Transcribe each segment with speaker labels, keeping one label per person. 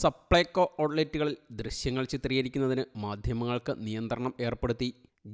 Speaker 1: സപ്ലൈകോ ഔട്ട്ലെറ്റുകളിൽ ദൃശ്യങ്ങൾ ചിത്രീകരിക്കുന്നതിന് മാധ്യമങ്ങൾക്ക് നിയന്ത്രണം ഏർപ്പെടുത്തി.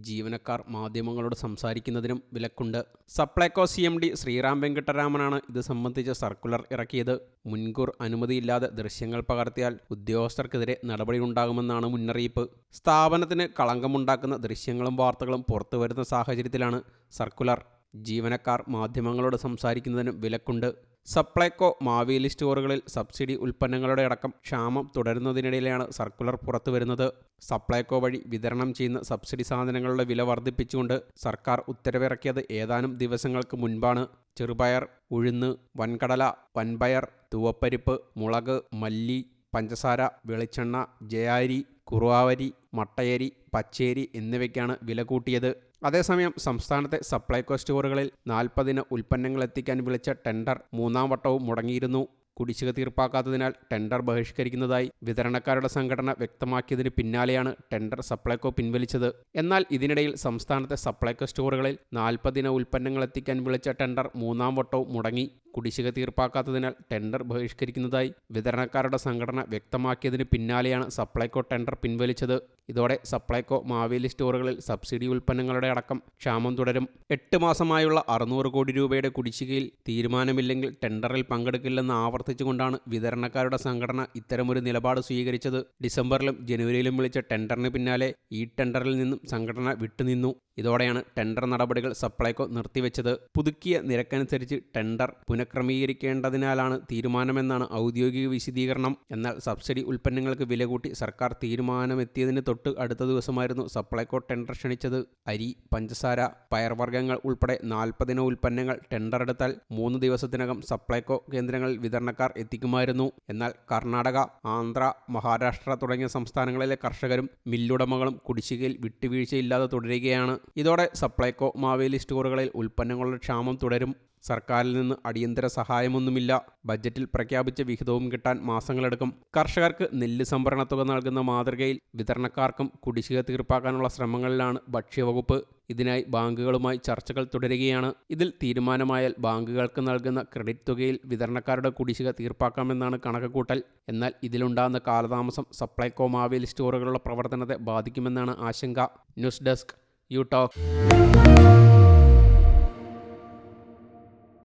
Speaker 1: ജീവനക്കാർ മാധ്യമങ്ങളോട് സംസാരിക്കുന്നതിനും വിലക്കുണ്ട്. Supplyco C M D Sriram വെങ്കട്ടരാമനാണ് ഇത് സംബന്ധിച്ച സർക്കുലർ ഇറക്കിയത്. മുൻകൂർ അനുമതിയില്ലാതെ ദൃശ്യങ്ങൾ പകർത്തിയാൽ ഉദ്യോഗസ്ഥർക്കെതിരെ നടപടിയുണ്ടാകുമെന്നാണ് മുന്നറിയിപ്പ്. സ്ഥാപനത്തിന് കളങ്കമുണ്ടാക്കുന്ന ദൃശ്യങ്ങളും വാർത്തകളും പുറത്തുവരുന്ന സാഹചര്യത്തിലാണ് സർക്കുലർ ജീവനക്കാർ മാധ്യമങ്ങളോട് സംസാരിക്കുന്നതിന് വിലക്കുണ്ട്. സപ്ലൈകോ മാവേലി സ്റ്റോറുകളിൽ സബ്സിഡി ഉൽപ്പന്നങ്ങളുടെ അടക്കം ക്ഷാമം തുടരുന്നതിനിടയിലാണ് സർക്കുലർ പുറത്തുവരുന്നത് സപ്ലൈകോ വഴി വിതരണം ചെയ്യുന്ന സബ്സിഡി സാധനങ്ങളുടെ വില വർദ്ധിപ്പിച്ചുകൊണ്ട് സർക്കാർ ഉത്തരവിറക്കിയത് ഏതാനും ദിവസങ്ങൾക്ക് മുൻപാണ്. ചെറുപയർ ഉഴുന്ന് വൻകടല വൻപയർ തുവപ്പരിപ്പ് മുളക് മല്ലി പഞ്ചസാര വെളിച്ചെണ്ണ ജയാരി കുറുവാവരി മട്ടയരി പച്ചേരി എന്നിവയ്ക്കാണ് വില കൂട്ടിയത്. അതേസമയം സംസ്ഥാനത്തെ സപ്ലൈകോ സ്റ്റോറുകളിൽ നാൽപ്പതിന് ഉൽപ്പന്നങ്ങൾ എത്തിക്കാൻ വിളിച്ച ടെൻഡർ മൂന്നാം വട്ടവും മുടങ്ങിയിരുന്നു. കുടിശ്ശിക തീർപ്പാക്കാത്തതിനാൽ ടെൻഡർ ബഹിഷ്കരിക്കുന്നതായി വിതരണക്കാരുടെ സംഘടന വ്യക്തമാക്കിയതിന് പിന്നാലെയാണ് ടെൻഡർ സപ്ലൈകോ പിൻവലിച്ചത്. എന്നാൽ ഇതിനിടയിൽ സംസ്ഥാനത്തെ സപ്ലൈകോ സ്റ്റോറുകളിൽ നാൽപ്പതിന ഉൽപ്പന്നങ്ങൾ എത്തിക്കാൻ വിളിച്ച ടെൻഡർ മൂന്നാം വട്ടവും മുടങ്ങി. കുടിശ്ശിക തീർപ്പാക്കാത്തതിനാൽ ടെൻഡർ ബഹിഷ്കരിക്കുന്നതായി വിതരണക്കാരുടെ സംഘടന വ്യക്തമാക്കിയതിന് പിന്നാലെയാണ് സപ്ലൈകോ ടെൻഡർ പിൻവലിച്ചത്. ഇതോടെ സപ്ലൈകോ മാവേലി സ്റ്റോറുകളിൽ സബ്സിഡി ഉൽപ്പന്നങ്ങളുടെ അടക്കം ക്ഷാമം തുടരും. എട്ട് മാസമായുള്ള അറുന്നൂറ് കോടി രൂപയുടെ കുടിശ്ശികയിൽ തീരുമാനമില്ലെങ്കിൽ ടെൻഡറിൽ പങ്കെടുക്കില്ലെന്ന് ആവർത്തിച്ചുകൊണ്ടാണ് വിതരണക്കാരുടെ സംഘടന ഇത്തരമൊരു നിലപാട് സ്വീകരിച്ചത്. ഡിസംബറിലും ജനുവരിയിലും വിളിച്ച ടെൻഡറിന് പിന്നാലെ ഈ ടെൻഡറിൽ നിന്നും സംഘടന വിട്ടുനിന്നു. ഇതോടെയാണ് ടെൻഡർ നടപടികൾ സപ്ലൈകോ നിർത്തിവെച്ചത്. പുതുക്കിയ നിരക്കനുസരിച്ച് ടെൻഡർ പുനഃക്രമീകരിക്കേണ്ടതിനാലാണ് തീരുമാനമെന്നാണ് ഔദ്യോഗിക വിശദീകരണം. എന്നാൽ സബ്സിഡി ഉൽപ്പന്നങ്ങൾക്ക് വില കൂട്ടി സർക്കാർ തീരുമാനമെത്തിയതിന് തൊട്ട് അടുത്ത ദിവസമായിരുന്നു സപ്ലൈകോ ടെൻഡർ ക്ഷണിച്ചത്. അരി പഞ്ചസാര പയർവർഗങ്ങൾ ഉൾപ്പെടെ നാൽപ്പതിന ഉൽപ്പന്നങ്ങൾ ടെൻഡർ എടുത്താൽ മൂന്ന് ദിവസത്തിനകം സപ്ലൈകോ കേന്ദ്രങ്ങളിൽ വിതരണക്കാർ എത്തിക്കുമായിരുന്നു. എന്നാൽ കർണാടക ആന്ധ്ര മഹാരാഷ്ട്ര തുടങ്ങിയ സംസ്ഥാനങ്ങളിലെ കർഷകരും മില്ലുടമകളും കുടിശ്ശികയിൽ വിട്ടുവീഴ്ചയില്ലാതെ തുടരുകയാണ്. ഇതോടെ സപ്ലൈകോ മാവേലി സ്റ്റോറുകളിൽ ഉൽപ്പന്നങ്ങളുടെ ക്ഷാമം തുടരും. സർക്കാരിൽ നിന്ന് അടിയന്തര സഹായമൊന്നുമില്ല. ബജറ്റിൽ പ്രഖ്യാപിച്ച വിഹിതവും കിട്ടാൻ മാസങ്ങളെടുക്കും. കർഷകർക്ക് നെല്ല് സംഭരണ തുക നൽകുന്ന മാതൃകയിൽ വിതരണക്കാർക്കും കുടിശ്ശിക തീർപ്പാക്കാനുള്ള ശ്രമങ്ങളിലാണ് ഭക്ഷ്യവകുപ്പ്. ഇതിനായി ബാങ്കുകളുമായി ചർച്ചകൾ തുടരുകയാണ്. ഇതിൽ തീരുമാനമായാൽ ബാങ്കുകൾക്ക് നൽകുന്ന ക്രെഡിറ്റ് തുകയിൽ വിതരണക്കാരുടെ കുടിശ്ശിക തീർപ്പാക്കാമെന്നാണ് കണക്കുകൂട്ടൽ. എന്നാൽ ഇതിലുണ്ടാകുന്ന കാലതാമസം സപ്ലൈകോ മാവേലി സ്റ്റോറുകളുടെ പ്രവർത്തനത്തെ ബാധിക്കുമെന്നാണ് ആശങ്ക. News desk you talk.